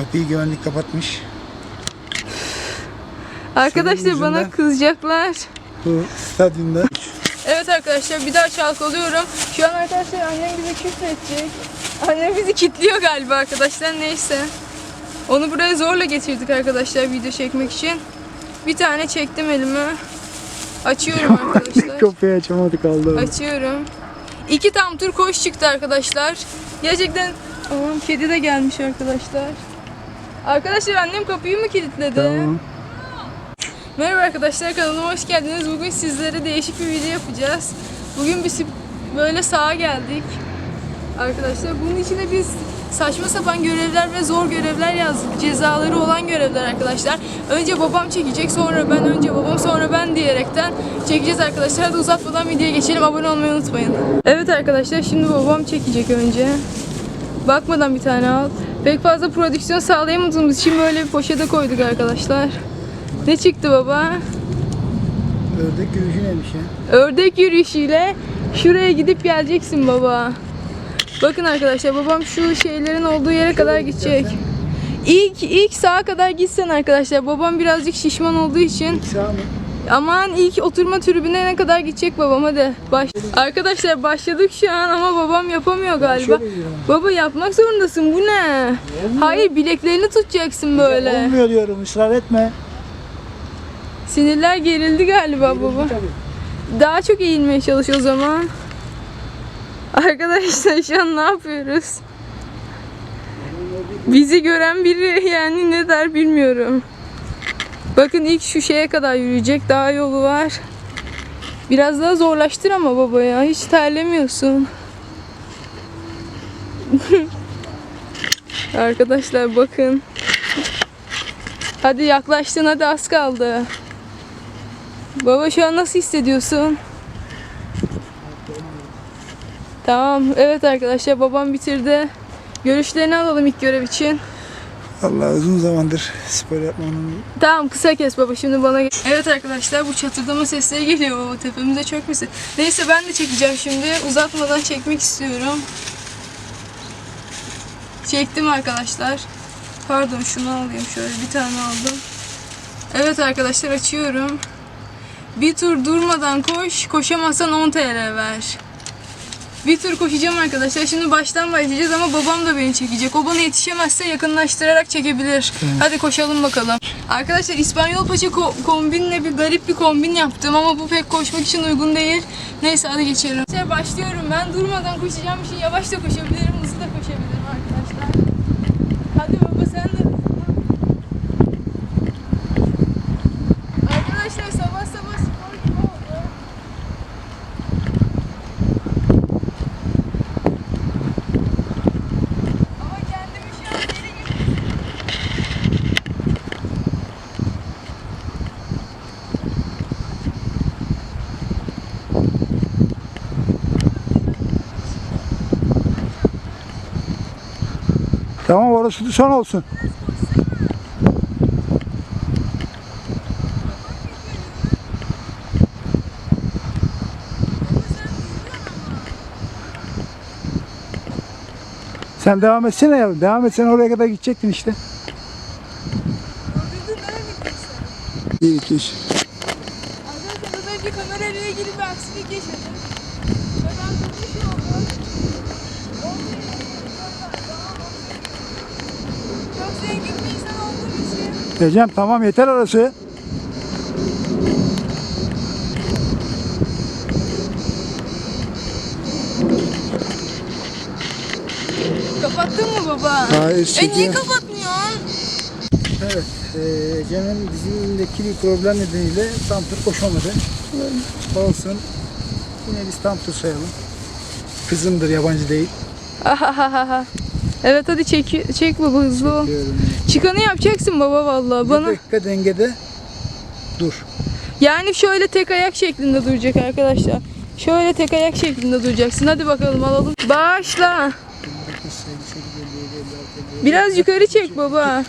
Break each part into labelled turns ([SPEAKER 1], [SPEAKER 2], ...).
[SPEAKER 1] Kapıyı güvenlik kapatmış.
[SPEAKER 2] Arkadaşlar bana
[SPEAKER 1] yüzünden.
[SPEAKER 2] kızacaklar.
[SPEAKER 1] Bu stadyumda
[SPEAKER 2] Evet arkadaşlar bir daha çalkalıyorum. Şu an arkadaşlar annem bize küfredecek. Annem bizi kilitliyor galiba arkadaşlar neyse. Onu buraya zorla getirdik arkadaşlar video çekmek için. Bir tane çektim elime. Açıyorum arkadaşlar.
[SPEAKER 1] kapıyı açamadık kaldı.
[SPEAKER 2] Açıyorum. İki tam tur koş çıktı arkadaşlar. Gerçekten Aman kedi de gelmiş arkadaşlar. Arkadaşlar annem kapıyı mı kilitledi?
[SPEAKER 1] Tamam.
[SPEAKER 2] Merhaba arkadaşlar kanalıma hoş geldiniz. Bugün sizlere değişik bir video yapacağız. Bugün sip- böyle sağa geldik. Arkadaşlar bunun içine biz saçma sapan görevler ve zor görevler yazdık. Cezaları olan görevler arkadaşlar. Önce babam çekecek sonra ben, önce babam sonra ben diyerekten çekeceğiz arkadaşlar. Hadi uzatmadan videoya geçelim. Abone olmayı unutmayın. Evet arkadaşlar şimdi babam çekecek önce. Bakmadan bir tane al. Pek fazla prodüksiyon sağlayamadığımız için böyle bir poşete koyduk arkadaşlar. Ne çıktı baba?
[SPEAKER 1] Ördek yürüyüşü neymiş ya?
[SPEAKER 2] Ördek yürüyüşüyle şuraya gidip geleceksin baba. Bakın arkadaşlar babam şu şeylerin olduğu yere kadar gidecek. İlk ilk sağa kadar gitsen arkadaşlar. Babam birazcık şişman olduğu için
[SPEAKER 1] Sağ mı?
[SPEAKER 2] Aman ilk oturma tribüne ne kadar gidecek babam hadi. Baş... Arkadaşlar başladık şu an ama babam yapamıyor galiba. Baba yapmak zorundasın. Bu ne? Hayır bileklerini tutacaksın böyle.
[SPEAKER 1] Olmuyor diyorum ısrar etme.
[SPEAKER 2] Sinirler gerildi galiba baba. Daha çok eğilmeye çalış o zaman. Arkadaşlar şu an ne yapıyoruz? Bizi gören biri yani ne der bilmiyorum. Bakın ilk şu şeye kadar yürüyecek. Daha yolu var. Biraz daha zorlaştır ama baba ya. Hiç terlemiyorsun. Arkadaşlar bakın. Hadi yaklaştın hadi az kaldı. Baba şu an nasıl hissediyorsun? Tamam. Evet arkadaşlar babam bitirdi. Görüşlerini alalım ilk görev için.
[SPEAKER 1] Allah uzun zamandır spor yapmanın
[SPEAKER 2] Tamam kısa kes baba şimdi bana. Evet arkadaşlar bu çatırdama sesleri geliyor baba tepemize çökmesin. Neyse ben de çekeceğim şimdi. Uzatmadan çekmek istiyorum. Çektim arkadaşlar. Pardon şunu alayım şöyle bir tane aldım. Evet arkadaşlar açıyorum. Bir tur durmadan koş, koşamazsan 10 TL ver. Bir tur koşacağım arkadaşlar. Şimdi baştan başlayacağız ama babam da beni çekecek. O bana yetişemezse yakınlaştırarak çekebilir. Hadi koşalım bakalım. Arkadaşlar İspanyol paça ko- kombinle bir garip bir kombin yaptım ama bu pek koşmak için uygun değil. Neyse hadi geçelim. Başlıyorum. Ben durmadan koşacağım bir şey. Yavaş da koşabilirim, hızlı da koşabilirim arkadaşlar. Hadi baba sen de. Arkadaşlar sabah sabah spor gibi oldu. Ama kendimi şu an deli gibi
[SPEAKER 1] Tamam orası son olsun. Sen devam etsene ya. Devam etsen oraya kadar gidecektin işte. İyi bitiş.
[SPEAKER 2] Arkadaşlar az önce kamerayla ilgili bir aksilik yaşadım. Zengin bir insan olduğum için.
[SPEAKER 1] Ecem tamam yeter orası.
[SPEAKER 2] Kapattın mı baba?
[SPEAKER 1] Hayır,
[SPEAKER 2] E niye
[SPEAKER 1] çekiyorum.
[SPEAKER 2] kapatmıyorsun?
[SPEAKER 1] Evet, eee Cem'in dizimindeki bir problem nedeniyle tam tur koşamadı. Olsun. Yine biz tam tur sayalım. Kızımdır, yabancı değil.
[SPEAKER 2] Ahahaha. Evet hadi çek, çek baba hızlı ol.
[SPEAKER 1] Diyorum.
[SPEAKER 2] Çıkanı yapacaksın baba vallahi
[SPEAKER 1] Bir
[SPEAKER 2] bana.
[SPEAKER 1] dakika dengede dur.
[SPEAKER 2] Yani şöyle tek ayak şeklinde duracak arkadaşlar. Şöyle tek ayak şeklinde duracaksın. Hadi bakalım alalım. Başla. Biraz yukarı çek baba.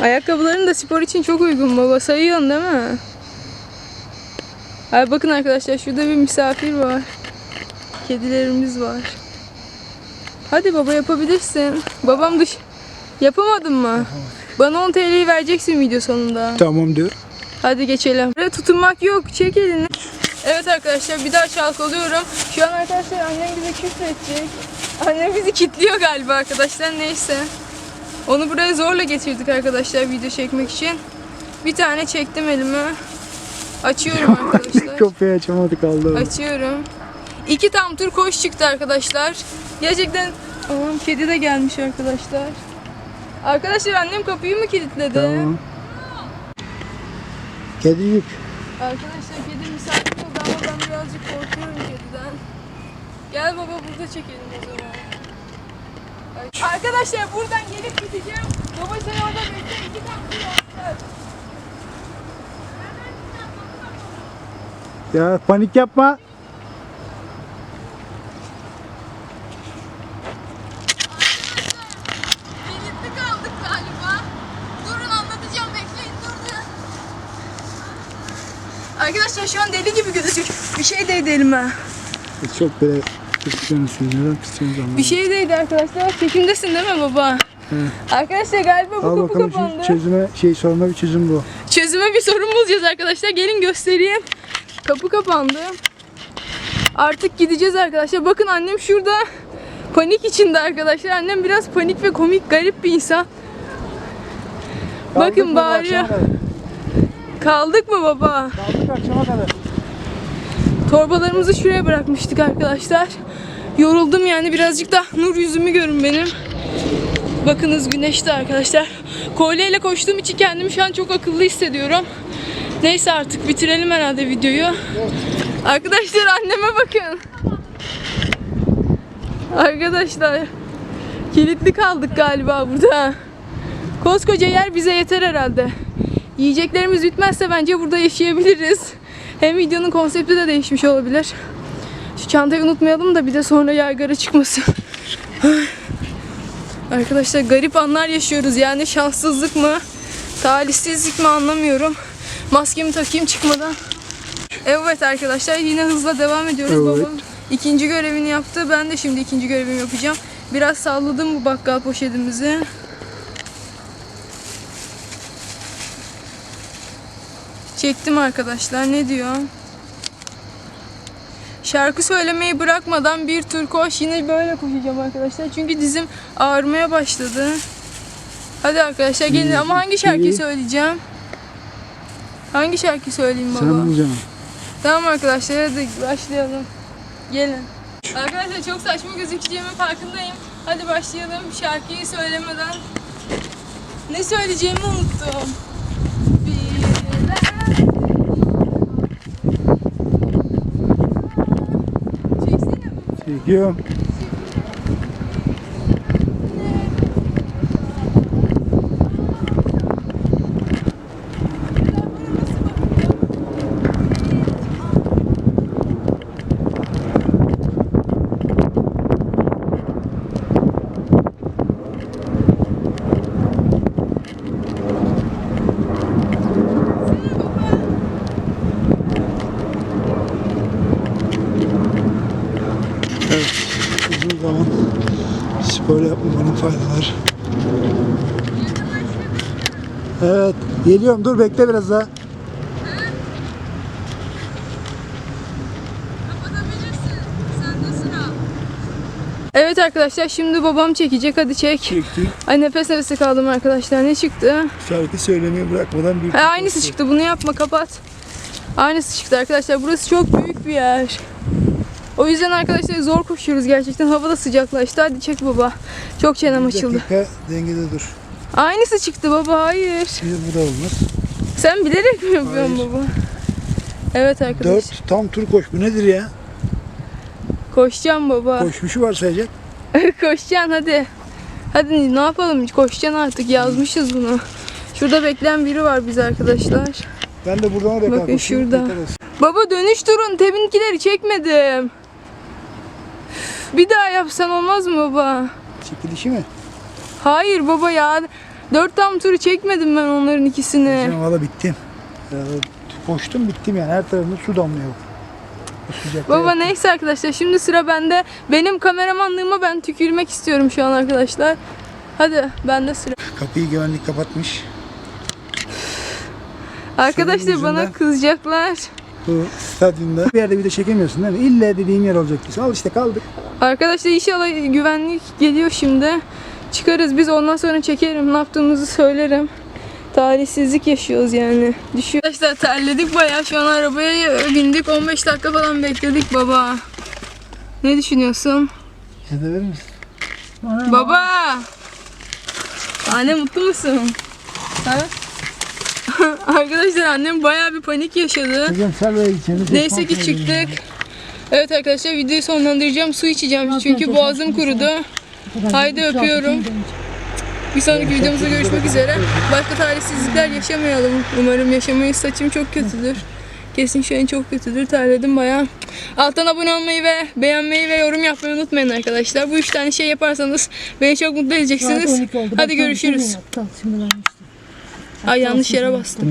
[SPEAKER 2] Ayakkabıların da spor için çok uygun baba. Sayıyorsun değil mi? Ay bakın arkadaşlar şurada bir misafir var. Kedilerimiz var. Hadi baba yapabilirsin. Babam dış... Yapamadın mı? Bana 10 TL'yi vereceksin video sonunda.
[SPEAKER 1] Tamam diyor.
[SPEAKER 2] Hadi geçelim. Buraya tutunmak yok. Çek elini. Evet arkadaşlar bir daha çalkalıyorum. Şu an arkadaşlar annem bize küfür edecek. Annem bizi kilitliyor galiba arkadaşlar. Neyse. Onu buraya zorla getirdik arkadaşlar video çekmek için. Bir tane çektim elime. Açıyorum arkadaşlar.
[SPEAKER 1] Kapıyı açamadık kaldı.
[SPEAKER 2] Açıyorum. İki tam tur koş çıktı arkadaşlar. Gerçekten Aman kedi de gelmiş arkadaşlar. Arkadaşlar annem kapıyı mı kilitledi?
[SPEAKER 1] Tamam. Kedicik.
[SPEAKER 2] Arkadaşlar kedi misafir oldu ama ben birazcık korkuyorum kediden. Gel baba burada çekelim o zaman. Arkadaşlar buradan gelip gideceğim. Baba sen orada bekle iki tatlı yaptılar.
[SPEAKER 1] Ya panik yapma.
[SPEAKER 2] Kilitli kaldık galiba. Durun anlatacağım bekleyin durun. Arkadaşlar şu an deli gibi gözüküyor. Bir şey değdi elime.
[SPEAKER 1] Çok böyle kıskanıyorsun. Neden kıskanıyorsun?
[SPEAKER 2] Bir şey değdi arkadaşlar. Çekimdesin değil mi baba? Arkadaşlar galiba bu
[SPEAKER 1] Al
[SPEAKER 2] kapı
[SPEAKER 1] bakalım
[SPEAKER 2] kapandı.
[SPEAKER 1] çözüme şey soruna bir çözüm bu.
[SPEAKER 2] Çözüme bir sorun bulacağız arkadaşlar. Gelin göstereyim. Kapı kapandı. Artık gideceğiz arkadaşlar. Bakın annem şurada panik içinde arkadaşlar. Annem biraz panik ve komik garip bir insan. Bakın
[SPEAKER 1] Kaldık mı bu
[SPEAKER 2] bağırıyor.
[SPEAKER 1] akşama kadar?
[SPEAKER 2] Kaldık mı baba?
[SPEAKER 1] Kaldık akşama kadar.
[SPEAKER 2] Torbalarımızı şuraya bırakmıştık arkadaşlar. Yoruldum yani birazcık da nur yüzümü görün benim. Bakınız güneşte arkadaşlar. Kolyeyle koştuğum için kendimi şu an çok akıllı hissediyorum. Neyse artık bitirelim herhalde videoyu. Arkadaşlar anneme bakın. Arkadaşlar kilitli kaldık galiba burada. Koskoca yer bize yeter herhalde. Yiyeceklerimiz bitmezse bence burada yaşayabiliriz. Hem videonun konsepti de değişmiş olabilir. Şu çantayı unutmayalım da bir de sonra yaygara çıkmasın. Arkadaşlar garip anlar yaşıyoruz. Yani şanssızlık mı, talihsizlik mi anlamıyorum. Maskemi takayım çıkmadan. Evet arkadaşlar yine hızla devam ediyoruz.
[SPEAKER 1] Evet.
[SPEAKER 2] Babam ikinci görevini yaptı. Ben de şimdi ikinci görevimi yapacağım. Biraz salladım bu bakkal poşetimizi. Çektim arkadaşlar. Ne diyor? Şarkı söylemeyi bırakmadan bir tur koş. Yine böyle koşacağım arkadaşlar. Çünkü dizim ağrımaya başladı. Hadi arkadaşlar gelin ama hangi şarkıyı söyleyeceğim? Hangi şarkı söyleyeyim baba?
[SPEAKER 1] Sen bulacaksın.
[SPEAKER 2] Tamam arkadaşlar hadi başlayalım. Gelin. Arkadaşlar çok saçma gözükeceğimin farkındayım. Hadi başlayalım şarkıyı söylemeden. Ne söyleyeceğimi unuttum. Çeksene baba.
[SPEAKER 1] Evet. Uzun zaman spor yapmamanın faydaları. Evet. Geliyorum. Dur bekle biraz daha.
[SPEAKER 2] Evet arkadaşlar şimdi babam çekecek hadi çek.
[SPEAKER 1] Çektik.
[SPEAKER 2] Ay nefes nefese kaldım arkadaşlar ne çıktı?
[SPEAKER 1] Şarkı söylemeyi bırakmadan bir
[SPEAKER 2] Ha, aynısı çıktı bunu yapma kapat. Aynısı çıktı arkadaşlar burası çok büyük bir yer. O yüzden arkadaşlar zor koşuyoruz gerçekten hava da sıcaklaştı hadi çek baba. Çok çenem
[SPEAKER 1] Bir
[SPEAKER 2] açıldı.
[SPEAKER 1] dakika dengede dur.
[SPEAKER 2] Aynısı çıktı baba hayır.
[SPEAKER 1] Bir bu da olmaz.
[SPEAKER 2] Sen bilerek mi yapıyorsun
[SPEAKER 1] Hayır.
[SPEAKER 2] baba? Evet arkadaşlar.
[SPEAKER 1] Dört tam tur koş. Bu nedir ya?
[SPEAKER 2] Koşacağım baba.
[SPEAKER 1] Koşmuşu var sayacak.
[SPEAKER 2] Koşacaksın hadi. Hadi ne yapalım koşacaksın artık yazmışız bunu. Şurada bekleyen biri var biz arkadaşlar.
[SPEAKER 1] Ben de buradan oraya
[SPEAKER 2] Bakın şurada.
[SPEAKER 1] Yeter olsun.
[SPEAKER 2] Baba dönüş turun teminkileri çekmedim. Bir daha yapsan olmaz mı baba?
[SPEAKER 1] Çekilişi mi?
[SPEAKER 2] Hayır baba ya. Dört tam turu çekmedim ben onların ikisini.
[SPEAKER 1] Ben valla bittim. Ya, koştum bittim yani. Her tarafımda su damlıyor.
[SPEAKER 2] Baba neyse arkadaşlar şimdi sıra bende. Benim kameramanlığıma ben tükürmek istiyorum şu an arkadaşlar. Hadi bende sıra.
[SPEAKER 1] Kapıyı güvenlik kapatmış.
[SPEAKER 2] Arkadaşlar bana
[SPEAKER 1] yüzünden-
[SPEAKER 2] kızacaklar.
[SPEAKER 1] Bu stadyumda. Bir yerde video çekemiyorsun değil mi? İlle dediğin yer olacak diyorsun. Al işte kaldık.
[SPEAKER 2] Arkadaşlar inşallah güvenlik geliyor şimdi. Çıkarız biz ondan sonra çekerim. Ne yaptığımızı söylerim. Talihsizlik yaşıyoruz yani. Düşüyor. Arkadaşlar terledik bayağı. Şu an arabaya bindik. 15 dakika falan bekledik baba. Ne düşünüyorsun?
[SPEAKER 1] Siz de verir misin?
[SPEAKER 2] Baba! Anne mutlu musun? Ha? Arkadaşlar annem bayağı bir panik yaşadı. Neyse ki çıktık. Evet arkadaşlar videoyu sonlandıracağım. Su içeceğim çünkü boğazım kurudu. Haydi öpüyorum. Bir sonraki videomuzda görüşmek üzere. Başka talihsizlikler yaşamayalım. Umarım yaşamayız. Saçım çok kötüdür. Kesin şu an çok kötüdür. Terledim bayağı. Alttan abone olmayı ve beğenmeyi ve yorum yapmayı unutmayın arkadaşlar. Bu üç tane şey yaparsanız beni çok mutlu edeceksiniz. Hadi görüşürüz. Ay yanlış yere bastım.